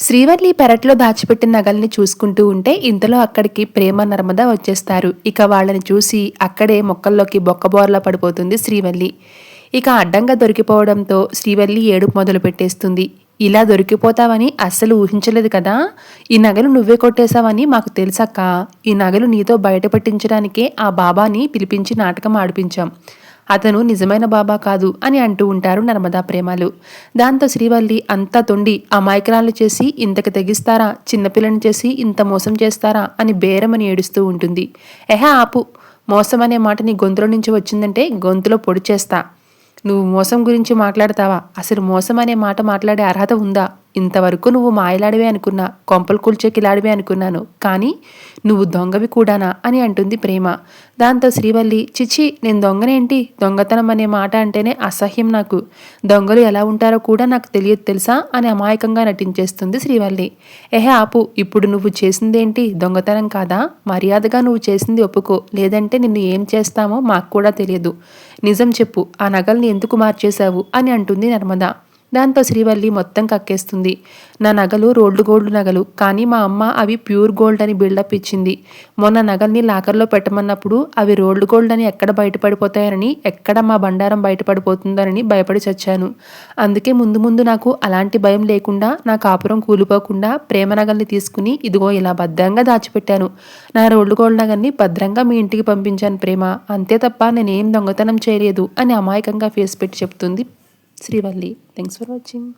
శ్రీవల్లి పెరట్లో దాచిపెట్టిన నగల్ని చూసుకుంటూ ఉంటే ఇంతలో అక్కడికి ప్రేమ నర్మద వచ్చేస్తారు. ఇక వాళ్ళని చూసి అక్కడే మొక్కల్లోకి బొక్కబోర్లా పడిపోతుంది శ్రీవల్లి ఇక అడ్డంగా దొరికిపోవడంతో శ్రీవల్లి ఏడుపు మొదలు పెట్టేస్తుంది. ఇలా దొరికిపోతావని అస్సలు ఊహించలేదు కదా? ఈ నగలు నువ్వే కొట్టేశావని మాకు తెలుసక్క? ఈ నగలు నీతో బయట పట్టించడానికే ఆ బాబాని పిలిపించి నాటకం ఆడిపించాం. అతను నిజమైన బాబా కాదు అని అంటూ ఉంటారు నర్మదా ప్రేమలు. దాంతో శ్రీవల్లి అంతా తొండి అమాయకురాలు చేసి ఇంతకు తెగిస్తారా? చిన్నపిల్లని చేసి ఇంత మోసం చేస్తారా? అని బేరమని ఏడుస్తూ ఉంటుంది. ఎహ ఆపు. మోసం అనే మాట నీ గొంతులో నుంచి వచ్చిందంటే గొంతులో పొడి చేస్తా. నువ్వు మోసం గురించి మాట్లాడతావా? అసలు మోసం అనే మాట మాట్లాడే అర్హత ఉందా? ఇంతవరకు నువ్వు మాయలాడివే అనుకున్నా కొంపలు కూల్చేకిలాడివే అనుకున్నాను. కానీ నువ్వు దొంగవి కూడానా అని అంటుంది ప్రేమ. దాంతో శ్రీవల్లి చిచి నేను దొంగనేంటి? దొంగతనం అనే మాట అంటేనే అసహ్యం నాకు. దొంగలు ఎలా ఉంటారో కూడా నాకు తెలియదు తెలుసా? అని అమాయకంగా నటించేస్తుంది శ్రీవల్లి. ఎహే ఆపు ఇప్పుడు నువ్వు చేసిందేంటి? దొంగతనం కాదా? మర్యాదగా నువ్వు చేసింది ఒప్పుకో. లేదంటే నిన్ను ఏం చేస్తామో మాకు కూడా తెలియదు. నిజం చెప్పు ఆ నగల్ని ఎందుకు మార్చేశావు? అని అంటుంది నర్మదా. దాంతో శ్రీవల్లి మొత్తం కక్కేస్తుంది. నా నగలు రోల్డ్ గోల్డ్ నగలు. కానీ మా అమ్మ అవి ప్యూర్ గోల్డ్ అని బిల్డప్ ఇచ్చింది. మొన్న నగల్ని లాకర్లో పెట్టమన్నప్పుడు అవి రోల్డ్ గోల్డ్ అని ఎక్కడ బయటపడిపోతాయని ఎక్కడ మా బండారం బయటపడిపోతుందనని భయపడి చచ్చాను. అందుకే ముందు ముందు నాకు అలాంటి భయం లేకుండా నా కాపురం కూలిపోకుండా ప్రేమ నగల్ని తీసుకుని ఇదిగో ఇలా భద్రంగా దాచిపెట్టాను. నా రోల్డ్ గోల్డ్ నగల్ని భద్రంగా మీ ఇంటికి పంపించాను ప్రేమ. అంతే తప్ప నేనేం దొంగతనం చేయలేదు అని అమాయకంగా ఫేస్ పెట్టి చెప్తుంది Srivalli. Thanks for watching.